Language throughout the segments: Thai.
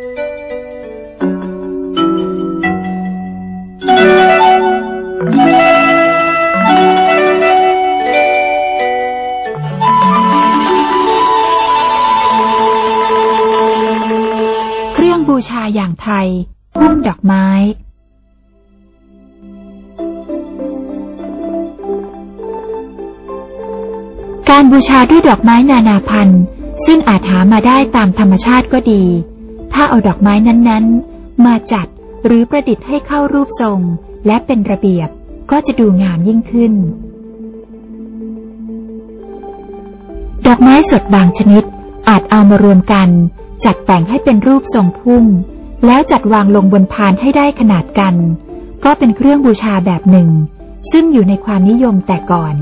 เครื่องบูชาอย่างไทยพุ่มดอกไม้การบูชาด้วยดอกไม้นานาพันธุ์ ซึ่งอาจหามาได้ตามธรรมชาติก็ดี ถ้าเอาดอกไม้นั้นๆ มาจัดหรือประดิษฐ์ให้เข้ารูปทรง และเป็นระเบียบก็จะดูงามยิ่งขึ้น ดอกไม้สดบางชนิดอาจเอามารวมกัน จัดแต่งให้เป็นรูปทรงพุ่ม แล้วจัดวางลงบนพานให้ได้ขนาดกัน ก็เป็นเครื่องบูชาแบบหนึ่ง ซึ่งอยู่ในความนิยมแต่ก่อน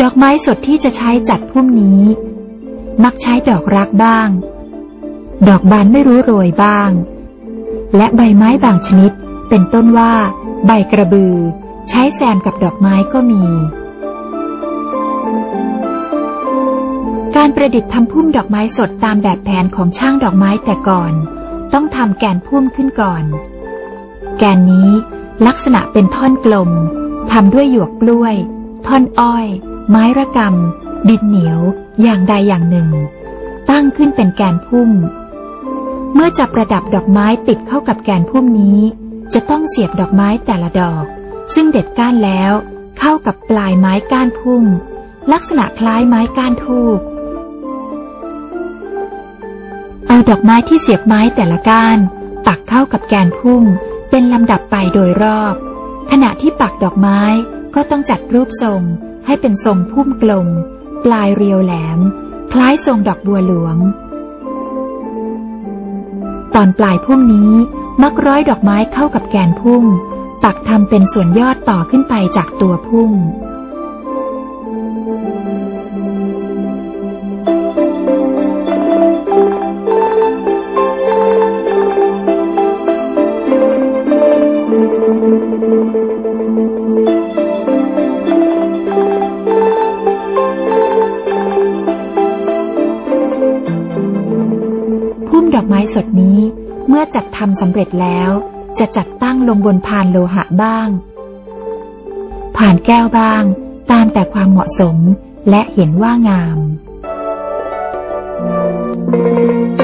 ดอกไม้สดที่จะใช้จัดพุ่มนี้ มักใช้ดอกรักบ้าง ดอกบานไม่รู้โรยบ้าง และใบไม้บางชนิด เป็นต้นว่า ใบกระบือ ใช้แซมกับดอกไม้ก็มี การประดิษฐ์ทำพุ่มดอกไม้สดตามแบบแผนของช่างดอกไม้แต่ก่อน ต้องทำแกนพุ่มขึ้นก่อน แกนนี้ลักษณะเป็นท่อนกลมทำด้วยหยวกกล้วย ท่อนอ้อย ไม้ระกำดินเหนียว อย่างใดอย่างหนึ่ง ตั้งขึ้นเป็นแกนพุ่ม เมื่อจะประดับดอกไม้ติดเข้ากับแกนพุ่มนี้ จะต้องเสียบดอกไม้แต่ละดอก ซึ่งเด็ดก้านแล้ว เข้ากับปลายไม้ก้านพุ่ม ลักษณะคล้ายไม้ก้านทูบเอาดอกไม้ที่เสียบไม้แต่ละก้าน ปักเข้ากับแกนพุ่ม เป็นลำดับไปโดยรอบ ขณะที่ปักดอกไม้ก็ต้องจัดรูปทรง ให้เป็นทรงพุ่มกลม ปลายเรียวแหลม คล้ายทรงดอกบัวหลวง ตอนปลายพุ่มนี้มักร้อยดอกไม้เข้ากับแกนพุ่ม ตักทำเป็นส่วนยอดต่อขึ้นไปจากตัวพุ่ม ดอกไม้สดนี้ เมื่อจัดทำสำเร็จแล้ว จะจัดตั้งลงบนพานโลหะบ้าง ผ่านแก้วบ้าง ตามแต่ความเหมาะสมและเห็นว่างาม Thank you.